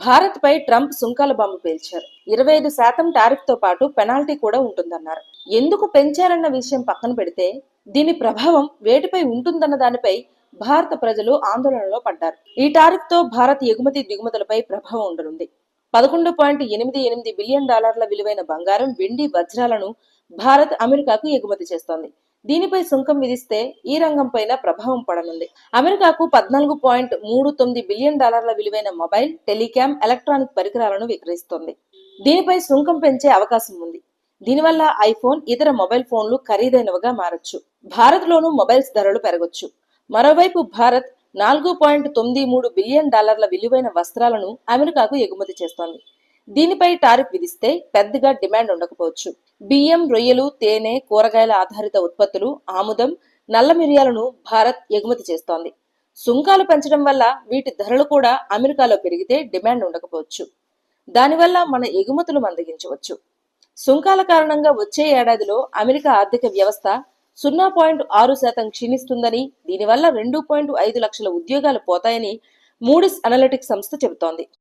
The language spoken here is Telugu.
భారత్ పై ట్రంప్ సుంకాల బాంబు పేల్చారు. ఇరవై ఐదు శాతం టారిఫ్తో పాటు పెనాల్టీ కూడా ఉంటుందన్నారు. ఎందుకు పెంచారన్న విషయం పక్కన పెడితే దీని ప్రభావం వేటిపై ఉంటుందన్న దానిపై భారత ప్రజలు ఆందోళనలో పడ్డారు. ఈ టారిఫ్తో భారత్ ఎగుమతి దిగుమతులపై ప్రభావం ఉండనుంది. పదకొండు పాయింట్ ఎనిమిది ఎనిమిది బిలియన్ డాలర్ల విలువైన బంగారం వెండి వజ్రాలను భారత్ అమెరికాకు ఎగుమతి చేస్తోంది. దీనిపై సుంకం విధిస్తే ఈ రంగంపైన ప్రభావం పడనుంది. అమెరికాకు పద్నాలుగు పాయింట్ మూడు తొమ్మిది బిలియన్ డాలర్ల విలువైన మొబైల్ టెలికాం ఎలక్ట్రానిక్ పరికరాలను విక్రయిస్తోంది. దీనిపై సుంకం పెంచే అవకాశం ఉంది. దీనివల్ల ఐఫోన్ ఇతర మొబైల్ ఫోన్లు ఖరీదైనవిగా మారచ్చు. భారత్లోనూ మొబైల్స్ ధరలు పెరగొచ్చు. మరోవైపు భారత్ నాలుగు పాయింట్ తొమ్మిది మూడు బిలియన్ డాలర్ల విలువైన వస్త్రాలను అమెరికాకు ఎగుమతి చేస్తోంది. దీనిపై టారిఫ్ విధిస్తే పెద్దగా డిమాండ్ ఉండకపోవచ్చు. బియ్యం రొయ్యలు తేనె కూరగాయల ఆధారిత ఉత్పత్తులు ఆముదం నల్ల మిరియాలను భారత్ ఎగుమతి చేస్తోంది. సుంకాలు పెంచడం వల్ల వీటి ధరలు కూడా అమెరికాలో పెరిగితే డిమాండ్ ఉండకపోవచ్చు. దానివల్ల మన ఎగుమతులు మందగించవచ్చు. సుంకాల కారణంగా వచ్చే ఏడాదిలో అమెరికా ఆర్థిక వ్యవస్థ సున్నా పాయింట్ ఆరు శాతం క్షీణిస్తుందని దీనివల్ల రెండు పాయింట్ ఐదు లక్షల ఉద్యోగాలు పోతాయని మూడిస్ అనలిటిక్స్ సంస్థ చెబుతోంది.